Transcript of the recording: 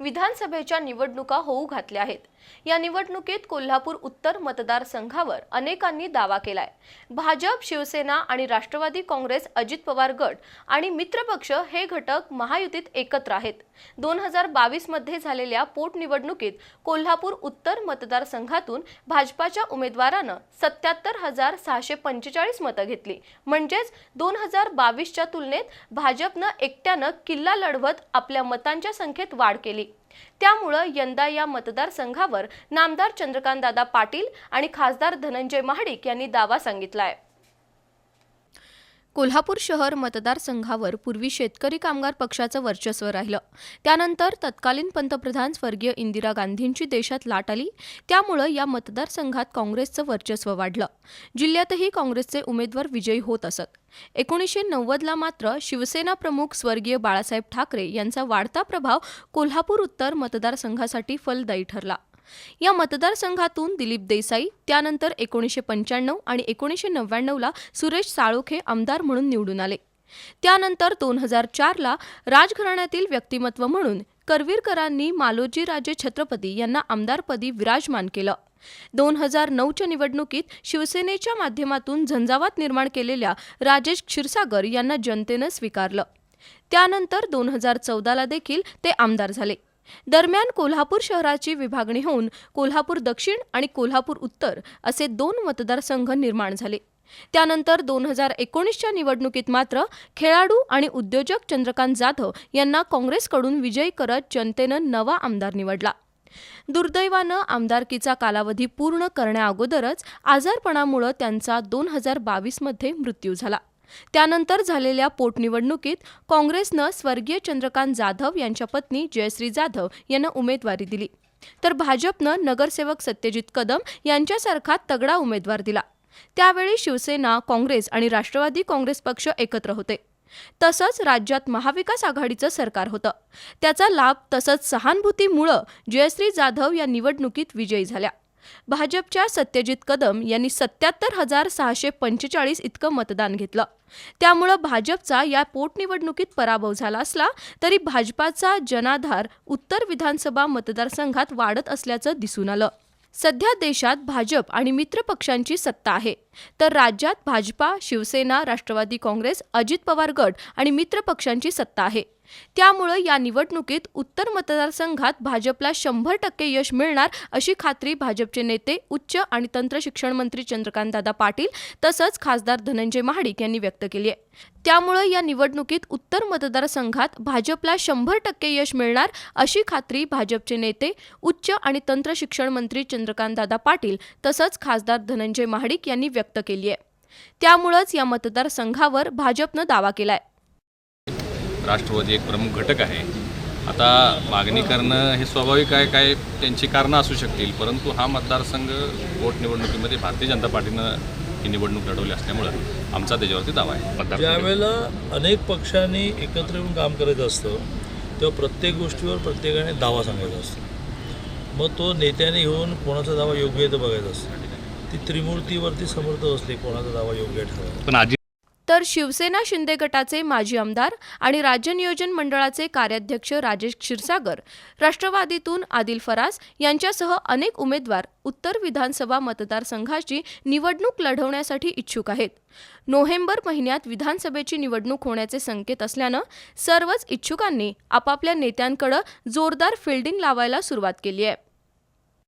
विधानसभेच्या निवडणुका होऊ घातल्या आहेत. या निवडणुकीत कोल्हापूर उत्तर मतदारसंघावर अनेकांनी दावा केलाय. भाजप शिवसेना आणि राष्ट्रवादी काँग्रेस अजित पवार गट आणि मित्रपक्ष हे घटक महायुतीत एकत्र आहेत. दोन हजार बावीसमध्ये झालेल्या पोटनिवडणुकीत कोल्हापूर उत्तर मतदारसंघातून भाजपाच्या उमेदवारानं सत्याहत्तर हजार सहाशे पंचेचाळीस मतं घेतली. म्हणजेच दोन हजार बावीसच्या तुलनेत भाजपनं एकट्यानं किल्ला लढवत आपल्या मतांच्या संख्येत वाढ केली. त्यामुळं यंदा या मतदारसंघावर नामदार चंद्रकांतदादा पाटील आणि खासदार धनंजय महाडिक यांनी दावा सांगितलाय. कोल्हापूर शहर मतदारसंघावर पूर्वी शेतकरी कामगार पक्षाचं वर्चस्व राहिलं. त्यानंतर तत्कालीन पंतप्रधान स्वर्गीय इंदिरा गांधींची देशात लाट आली. त्यामुळं या मतदारसंघात काँग्रेसचं वर्चस्व वाढलं. जिल्ह्यातही काँग्रेसचे उमेदवार विजयी होत असत. एकोणीसशे नव्वदला मात्र शिवसेना प्रमुख स्वर्गीय बाळासाहेब ठाकरे यांचा वाढता प्रभाव कोल्हापूर उत्तर मतदारसंघासाठी फलदायी ठरला. या मतदारसंघातून दिलीप देसाई त्यानंतर एकोणीसशे पंच्याण्णव आणि एकोणीसशे नव्याण्णवला सुरेश साळोखे आमदार म्हणून निवडून आले. त्यानंतर दोन हजार चारला राजघराण्यातील व्यक्तिमत्व म्हणून करवीरकरांनी मालोजीराजे छत्रपती यांना आमदारपदी विराजमान केलं. दोन हजार नऊच्या निवडणुकीत शिवसेनेच्या माध्यमातून झंझावात निर्माण केलेल्या राजेश क्षीरसागर यांना जनतेनं स्वीकारलं. त्यानंतर दोन हजार चौदाला देखील ते आमदार झाले. दरम्यान कोल्हापूर शहराची विभागणी होऊन कोल्हापूर दक्षिण आणि कोल्हापूर उत्तर असे दोन मतदारसंघ निर्माण झाले. त्यानंतर दोन हजार एकोणीसच्या निवडणुकीत मात्र खेळाडू आणि उद्योजक चंद्रकांत जाधव यांना काँग्रेसकडून विजयी करत जनतेनं नवा आमदार निवडला. दुर्दैवानं आमदारकीचा कालावधी पूर्ण करण्याअगोदरच आजारपणामुळं त्यांचा दोन हजार बावीसमध्ये मृत्यू झाला. त्यानंतर झालेल्या पोटनिवडणुकीत काँग्रेसनं स्वर्गीय चंद्रकांत जाधव यांच्या पत्नी जयश्री जाधव यांना उमेदवारी दिली. तर भाजपनं नगरसेवक सत्यजित कदम यांच्यासारखा तगडा उमेदवार दिला. त्यावेळी शिवसेना काँग्रेस आणि राष्ट्रवादी काँग्रेस पक्ष एकत्र होते. तसंच राज्यात महाविकास आघाडीचं सरकार होतं. त्याचा लाभ तसंच सहानुभूतीमुळं जयश्री जाधव या निवडणुकीत विजयी झाल्या. भाजपच्या सत्यजित कदम यांनी सत्याहत्तर हजार सहाशे पंचेचाळीस इतकं मतदान घेतलं. त्यामुळं भाजपचा या पोटनिवडणुकीत पराभव झाला असला तरी भाजपाचा जनाधार उत्तर विधानसभा मतदारसंघात वाढत असल्याचं दिसून आलं. सध्या देशात भाजप आणि मित्र पक्षांची सत्ता आहे. तर राज्यात भाजपा शिवसेना राष्ट्रवादी काँग्रेस अजित पवार गट आणि मित्र पक्षांची सत्ता आहे. त्यामुळं या निवडणुकीत उत्तर मतदारसंघात भाजपला शंभर टक्के यश मिळणार अशी खात्री भाजपचे नेते उच्च आणि तंत्रशिक्षण मंत्री चंद्रकांतदादा पाटील तसंच खासदार धनंजय महाडिक यांनी व्यक्त केली आहे. त्यामुळं या निवडणुकीत उत्तर मतदारसंघात भाजपला शंभर टक्के यश मिळणार अशी खात्री भाजपचे नेते उच्च आणि तंत्रशिक्षण मंत्री चंद्रकांतदादा पाटील तसंच खासदार धनंजय महाडिक यांनी व्यक्त केली आहे. त्यामुळंच या मतदारसंघावर भाजपनं दावा केलाय. राष्ट्रवादी एक प्रमुख घटक आहे. आता मागणी करणं हे स्वाभाविक आहे काय त्यांची कारणं असू शकतील परंतु हा मतदारसंघ पोटनिवडणुकीमध्ये भारतीय जनता पार्टीनं ही निवडणूक लढवली असल्यामुळं आमचा त्याच्यावरती दावा आहे. ज्यावेळेला अनेक पक्षांनी एकत्र येऊन काम करायचं असतं तेव्हा प्रत्येक गोष्टीवर प्रत्येकाने दावा सांगायचा असतो. मग तो नेत्याने घेऊन कोणाचा दावा योग्य आहे तो बघायचा असतो. ती त्रिमूर्तीवरती समर्थ असते कोणाचा दावा योग्य ठरवा पण आजी तर शिवसेना शिंदे गटाचे माजी आमदार आणि राज्य नियोजन मंडळाचे कार्याध्यक्ष राजेश क्षीरसागर राष्ट्रवादीतून आदिल फरास यांच्यासह अनेक उमेदवार उत्तर विधानसभा मतदारसंघाची निवडणूक लढवण्यासाठी इच्छुक आहेत. नोव्हेंबर महिन्यात विधानसभेची निवडणूक होण्याचे संकेत असल्यानं सर्वच इच्छुकांनी आपापल्या नेत्यांकडे जोरदार फिल्डिंग लावायला सुरुवात केली आहे.